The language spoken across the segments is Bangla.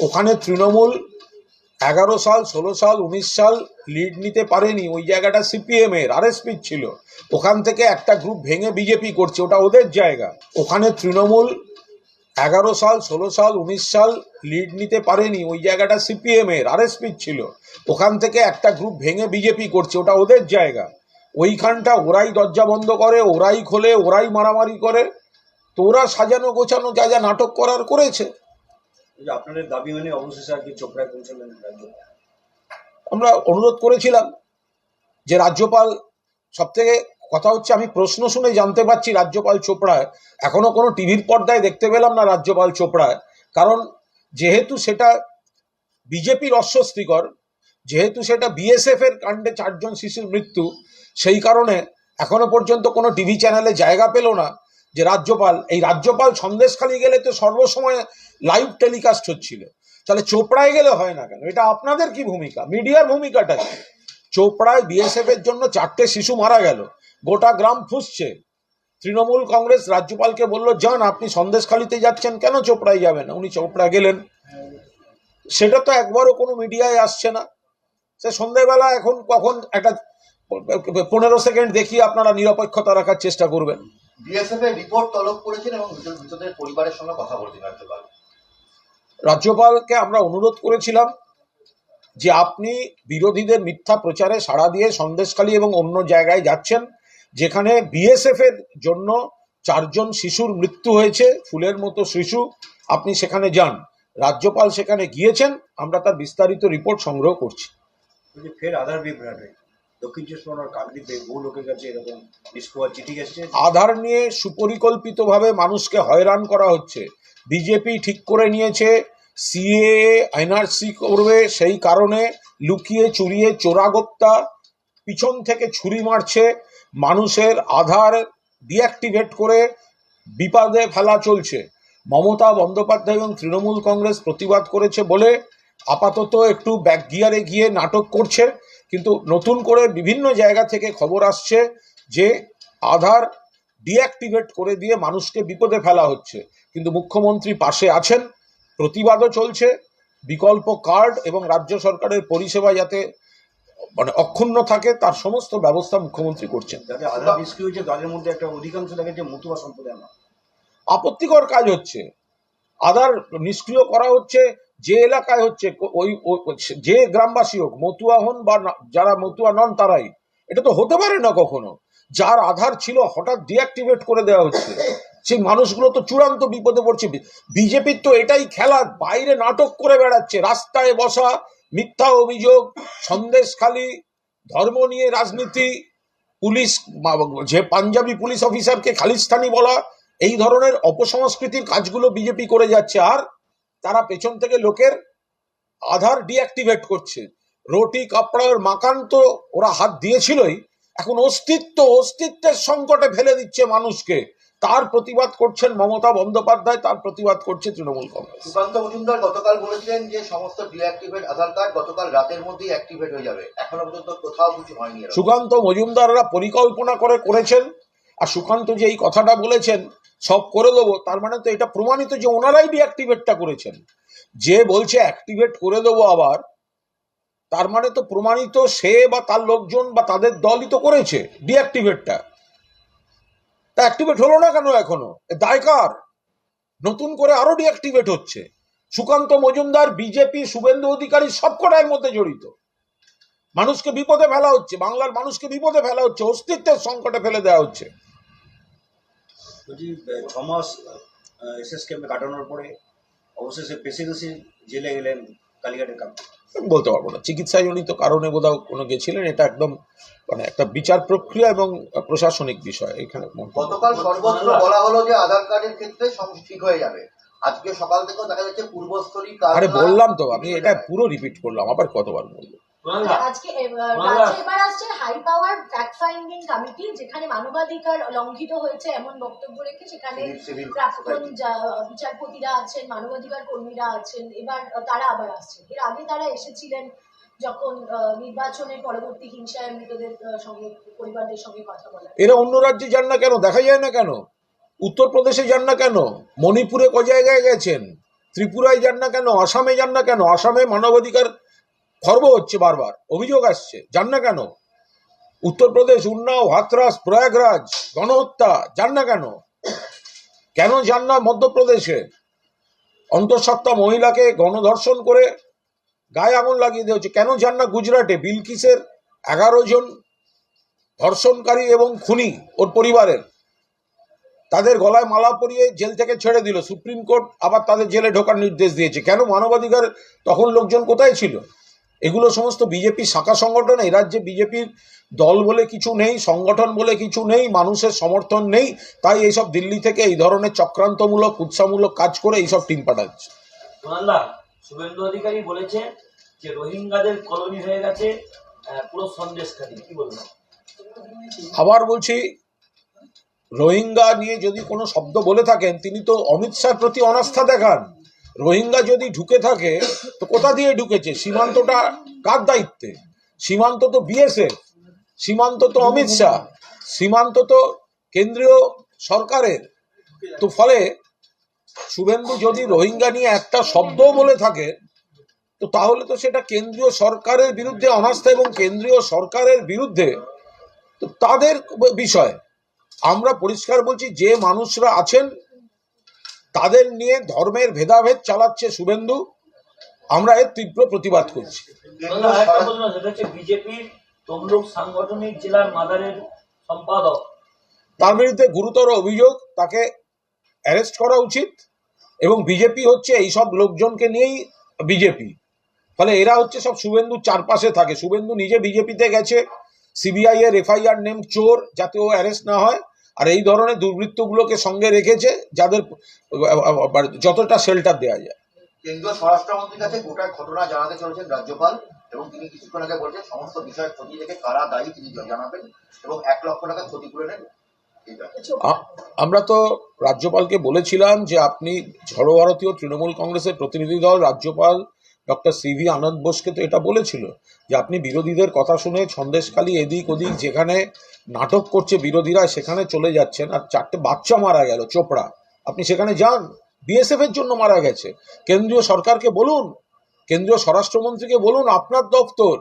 ওখানে তৃণমূল এগারো সাল, ষোলো সাল, উনিশ সাল লিড নিতে পারেনি। ওই জায়গাটা সিপিএম এর আরএসপি ছিল। ওখান থেকে একটা গ্রুপ ভেঙে বিজেপি করছে, ওটা ওদের জায়গা। ওখানে তৃণমূল এগারো সাল, ষোলো সাল, উনিশ সাল লিড নিতে পারেনি। ওই জায়গাটা সিপিএম এর আরএসপি ছিল। ওখান থেকে একটা গ্রুপ ভেঙে বিজেপি করছে, ওটা ওদের জায়গা। ওইখানটা ওরাই দরজা বন্ধ করে, ওরাই খোলে, ওরাই মারামারি করে। তো ওরা সাজানো গোছানো যা যা নাটক করার করেছে। আপনাদের দাবি মানে অবশেষে আর কি চোপড়ায় পৌঁছালেন আমরা অনুরোধ করেছিলাম যে রাজ্যপাল সব থেকে কথা হচ্ছে আমি প্রশ্ন শুনে জানতে পারছি রাজ্যপাল চোপড়ায়। এখনও কোনো টিভির পর্দায় দেখতে পেলাম না রাজ্যপাল চোপড়ায়। কারণ যেহেতু সেটা বিজেপির অস্বস্তিকর, যেহেতু সেটা বিএসএফ এর কাণ্ডে চারজন শিশুর মৃত্যু, সেই কারণে এখনও পর্যন্ত কোনো টিভি চ্যানেলে জায়গা পেল না। যে রাজ্যপাল, এই রাজ্যপাল সন্দেশখালি গেলে তো সর্বসময় লাইভ টেলিকাস্ট হচ্ছিল। তাহলে চোপড়ায় গেলে হয় না কেন? এটা আপনাদের কি ভূমিকা? মিডিয়ার ভূমিকাটা কি? চোপড়ায় বিএসএফ এর জন্য চারটে শিশু মারা গেল। গোটা গ্রাম ফুসছে। তৃণমূল কংগ্রেস রাজ্যপালকে বলল যান আপনি সন্দেশখালিতে যাচ্ছেন কেন? চোপড়ায় যাবেন উনি চোপড়া গেলেন। সেটা তো একবারও কোনো মিডিয়ায় আসছে না। সে সন্ধ্যেবেলা এখন কখন একটা পনেরো সেকেন্ড দেখিয়ে আপনারা নিরপেক্ষতা রাখার চেষ্টা করবেন। বিএসএফ এর রিপোর্ট তলব করেছেন এবং মৃতদের পরিবারের সঙ্গে কথা বলছেন রাজ্যপাল রাজ্যপালকে আমরা অনুরোধ করেছিলাম যে আপনি বিরোধীদের মিথ্যা প্রচারে সাড়া দিয়ে সন্দেশখালী এবং অন্য জায়গায় যাচ্ছেন যেখানে বিএসএফ এর জন্য চারজন শিশুর মৃত্যু হয়েছে ফুলের মতো শিশু আপনি সেখানে যান। রাজ্যপাল সেখানে গিয়েছেন আমরা তার বিস্তারিত রিপোর্ট সংগ্রহ করছি। ফের আধার বিভ্রাটে দক্ষিণ চব্বিশ পরগনার কাকদ্বীপে বহু লোকের কাছে এরকম চিঠি আধার নিয়ে সুপরিকল্পিতভাবে মানুষকে হয়রান করা হচ্ছে। বিজেপি ঠিক করে নিয়েছে সিএ এনআরসি করবে, সেই কারণে লুকিয়ে চুরিয়ে চোরাগোপ্তা, পিছন থেকে ছুরি মারছে, মানুষের আধার ডিঅ্যাক্টিভেট করে বিপদে ফেলা চলছে। মমতা বন্দ্যোপাধ্যায় এবং তৃণমূল কংগ্রেস প্রতিবাদ করেছে বলে আপাতত একটু ব্যাক গিয়ারে গিয়ে নাটক করছে। কিন্তু নতুন করে বিভিন্ন জায়গা থেকে খবর আসছে যে আধার ডিঅ্যাক্টিভেট করে দিয়ে মানুষকে বিপদে ফেলা হচ্ছে। কিন্তু মুখ্যমন্ত্রী পাশে আছেন প্রতিবাদও চলছে বিকল্প কার্ড এবং রাজ্য সরকারের পরিষেবা যাতে মানে অক্ষুণ্ণ থাকে তার সমস্ত ব্যবস্থা মুখ্যমন্ত্রী করছেন। মধ্যে একটা অধিকাংশ মতুয়া সম্প্রদায় আপত্তিকর কাজ হচ্ছে। আধার নিষ্ক্রিয় করা হচ্ছে যে এলাকায় হচ্ছে ওই যে গ্রামবাসী হোক, মতুয়া হন বা যারা মতুয়া নন তারাই, এটা তো হতে পারে না কখনো। যার আধার ছিল হঠাৎ ডিঅ্যাক্টিভেট করে দেওয়া হচ্ছে। সেই মানুষগুলো তো চূড়ান্ত বিপদে পড়ছে। বিজেপির তো এটাই খেলা, বাইরে নাটক করে বেড়াচ্ছে। রাস্তায় বসা, মিথ্যা অভিযোগ সন্দেশখালী ধর্ম নিয়ে রাজনীতি, পুলিশ যে পাঞ্জাবি পুলিশ অফিসারকে খালিস্তানি বলা, এই ধরনের অপসংস্কৃতির কাজগুলো বিজেপি করে যাচ্ছে। আর তারা পেছন থেকে লোকের আধার ডিঅ্যাক্টিভেট করছে। রুটি কাপড়ের মাকান তো ওরা হাত দিয়েছিলই। এখন অস্তিত্ব অস্তিত্বের সংকটে ফেলে দিচ্ছে মানুষকে। তার প্রতিবাদ করছেন মমতা বন্দ্যোপাধ্যায় তার প্রতিবাদ করছে তৃণমূল কংগ্রেস। সুকান্ত মজুমদার গতকাল বলেছিলেন যে সমস্ত ডিঅ্যাক্টিভেট আধার কার্ড গতকাল রাতের মধ্যেই অ্যাক্টিভেট হয়ে যাবে। এখনও পর্যন্ত কোথাও কিছু হয়নি সুকান্ত মজুমদাররা পরিকল্পনা করে করেছেন। আর সুকান্ত যে এই কথাটা বলেছেন সব করে দেবো, তার মানে তো এটা প্রমাণিত যে ওনারাই ডিঅ্যাক্টিভেটটা করেছেন। যে বলছে অ্যাক্টিভেট করে দেবো আবার, তার মানে তো প্রমাণিত সে বা তার লোকজন বা তাদের দলই তো করেছে ডিঅ্যাক্টিভেটটা তা অ্যাক্টিভেট হলো না কেন এখনও? দায়কার নতুন করে আরও ডিঅ্যাক্টিভেট হচ্ছে। সুকান্ত মজুমদার বিজেপি শুভেন্দু অধিকারী সবকটার মধ্যে জড়িত। মানুষকে বিপদে ফেলা হচ্ছে, বাংলার মানুষকে বিপদে ফেলা হচ্ছে, অস্তিত্বের সংকটে ফেলে দেওয়া হচ্ছে। বলছি মাস এসএস ক্যাম্পে কাটানোর পরে অবশেষে প্রেসিডেন্সি জেলে গেলেন কালীঘাটের কাপ আমি বলতে পারব না। চিকিৎসাজনিত কারণে বোধহয় কোনো গেছিলেন এটা একদম মানে একটা বিচার প্রক্রিয়া এবং প্রশাসনিক বিষয় এখানে গতকাল সর্বত্র বলা হলো যে আধার কার্ডের ক্ষেত্রে সব ঠিক হয়ে যাবে। আজকে সকাল থেকেও দেখা যাচ্ছে পূর্বস্থলী আরে বললাম তো আমি এটা পুরো রিপিট করলাম আবার কতবার বলব? আজকে রাজ্যে এবার আসছে high power fact finding committee যেখানে মানবাধিকার লঙ্ঘিত হয়েছে এমন বক্তব্য রেখে সেখানে Civil- civil প্রাক্তন বিচারপতিরা আছেন মানবাধিকার কর্মীরা আছেন এবার তারা আবার আসছেন এর আগে তারা এসেছিলেন যখন আহ, নির্বাচনের পরবর্তী হিংসায় মৃতদের সঙ্গে পরিবারদের সঙ্গে কথা বলা এরা অন্য রাজ্যে যান না কেন? দেখা যায় না কেন? উত্তরপ্রদেশে যান না কেন? মণিপুরে ক জায়গায় গেছেন? ত্রিপুরায় যান না কেন? আসামে যান না কেন? আসামে মানবাধিকার খর্ব হচ্ছে বারবার, অভিযোগ আসছে, যান না কেন? উত্তরপ্রদেশ, উন্নাও, হাতরাস, প্রয়াগরাজ, গণহত্যা, যান না কেন? কেন যান না মধ্যপ্রদেশে? অন্তঃসত্ত্বা মহিলাকে গণধর্ষণ করে গায়ে আগুন লাগিয়ে দেওয়া হচ্ছে। কেন যান না গুজরাটে? বিলকিসের এগারো জন ধর্ষণকারী এবং খুনি ওর পরিবারের। তাদের গলায় মালা পরিয়ে জেল থেকে ছেড়ে দিল। সুপ্রিম কোর্ট আবার তাদের জেলে ঢোকার নির্দেশ দিয়েছে। কেন মানবাধিকার তখন লোকজন কোথায় ছিল? এগুলো সমস্ত বিজেপি শাখা সংগঠন এই রাজ্যে বিজেপির দল বলে কিছু নেই সংগঠন বলে কিছু নেই মানুষের সমর্থন নেই তাই এইসব দিল্লি থেকে এই ধরনের চক্রান্তমূলক উৎসাহমূলক কাজ করে এইসব টিম পাঠাচ্ছে। শুভেন্দু অধিকারী বলেছেন যে রোহিঙ্গাদের কলোনি হয়ে গেছে পুরো সন্দেশখালী কি বলবেন? আবার বলছি রোহিঙ্গা নিয়ে যদি কোনো শব্দ বলে থাকেন তিনি তো অমিত শাহর প্রতি অনাস্থা দেখান। রোহিঙ্গা যদি ঢুকে থাকে, তো কোথা দিয়ে ঢুকেছে? সীমান্তটা কার দায়িত্বে? সীমান্ত তো বিএসএফ সীমান্ত তো অমিত শাহ, সীমান্ত তো কেন্দ্রীয় সরকারের। তো ফলে শুভেন্দু যদি রোহিঙ্গা নিয়ে একটা শব্দও বলে থাকে, তো তাহলে তো সেটা কেন্দ্রীয় সরকারের বিরুদ্ধে অনাস্থা এবং কেন্দ্রীয় সরকারের বিরুদ্ধে, তো তাদের বিষয়। আমরা পরিষ্কার বলছি, যে মানুষরা আছেন তাদের নিয়ে ধর্মের ভেদাভেদ চালাচ্ছে শুভেন্দু। আমরা এর তীব্র প্রতিবাদ করছি। সাংগঠনিক জেলার মাদারের সম্পাদক। তার বিরুদ্ধে গুরুতর অভিযোগ তাকে অ্যারেস্ট করা উচিত এবং বিজেপি হচ্ছে এই সব লোকজনকে নিয়েই বিজেপি। ফলে এরা হচ্ছে সব শুভেন্দুর চারপাশে থাকে। শুভেন্দু নিজে বিজেপিতে গেছে সিবিআই এর এফআইআর নেম চোর যাতে ও অ্যারেস্ট না হয়। আর এই ধরনের দুর্বৃত্তগুলোকে সঙ্গে রেখেছে যাদের যতটা শেল্টার দেওয়া যায়। কেন্দ্রীয় স্বরাষ্ট্রমন্ত্রীর কাছে গোটা ঘটনা জানাতে চলেছেন রাজ্যপাল এবং তিনি কিছুক্ষণ আগে বলছেন সমস্ত বিষয় খতিয়ে দেখে কারা দায়ী তিনি জানাবেন এবং এক লক্ষ টাকা ক্ষতিপূরণের এটা আ- আমরা তো রাজ্যপালকে বলেছিলাম যে আপনি সর্বভারতীয় তৃণমূল কংগ্রেসের প্রতিনিধি দল রাজ্যপাল ডক্টর সিভি আনন্দ বোসকে তো এটা বলেছিল যে আপনি বিরোধীদের কথা শুনে সন্দেশখালী এদিক ওদিক যেখানে নাটক করছে বিরোধীরা সেখানে চলে যাচ্ছেন আর চারটে বাচ্চা মারা গেল, চোপড়া। আপনি সেখানে যান, বিএসএফ এর জন্য মারা গেছে। কেন্দ্রীয় সরকারকে বলুন, কেন্দ্রীয় স্বরাষ্ট্রমন্ত্রীকে বলুন, আপনার দপ্তর,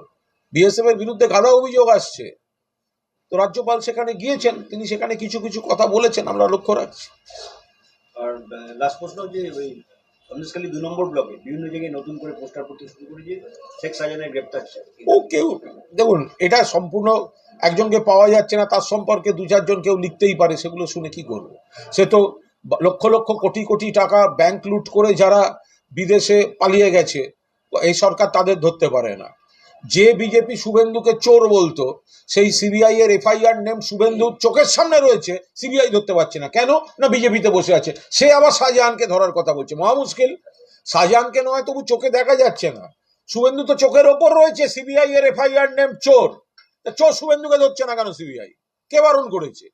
বিএসএফ এর বিরুদ্ধে গাদা অভিযোগ আসছে। তো রাজ্যপাল সেখানে গিয়েছেন, তিনি সেখানে কিছু কিছু কথা বলেছেন, আমরা লক্ষ্য রাখছি। আর লাস্ট প্রশ্ন যে সন্দেশখালী দুই নম্বর ব্লকে বিভিন্ন জায়গায় নতুন করে পোস্টার করতে শুরু করেছে। শেখ সাজানের গ্রেপ্তার ও কেউ দেখুন, এটা সম্পূর্ণ একজনকে পাওয়া যাচ্ছে না, তার সম্পর্কে দু চারজন কেউ লিখতেই পারে, সেগুলো শুনে কি করব? সে তো লক্ষ লক্ষ কোটি কোটি টাকা ব্যাংক লুট করে যারা বিদেশে পালিয়ে গেছে, এই সরকার তাদের ধরতে পারে না। যে বিজেপি শুভেন্দুকে চোর বলতো, সেই সিবিআই এর এফআইআর নেম শুভেন্দু চোখের সামনে রয়েছে সিবিআই ধরতে পারছে না। কেন? না বিজেপিতে বসে আছে। সে আবার শাহজাহানকে ধরার কথা বলছে। মহা মুশকিল। শাহজাহানকে নয়, তবু চোখে দেখা যাচ্ছে না। শুভেন্দু তো চোখের ওপর রয়েছে সিবিআই এর এফআইআর নেম চোর। চোর শুভেন্দুকে ধরছে না কেন সিবিআই কে বারণ করেছে?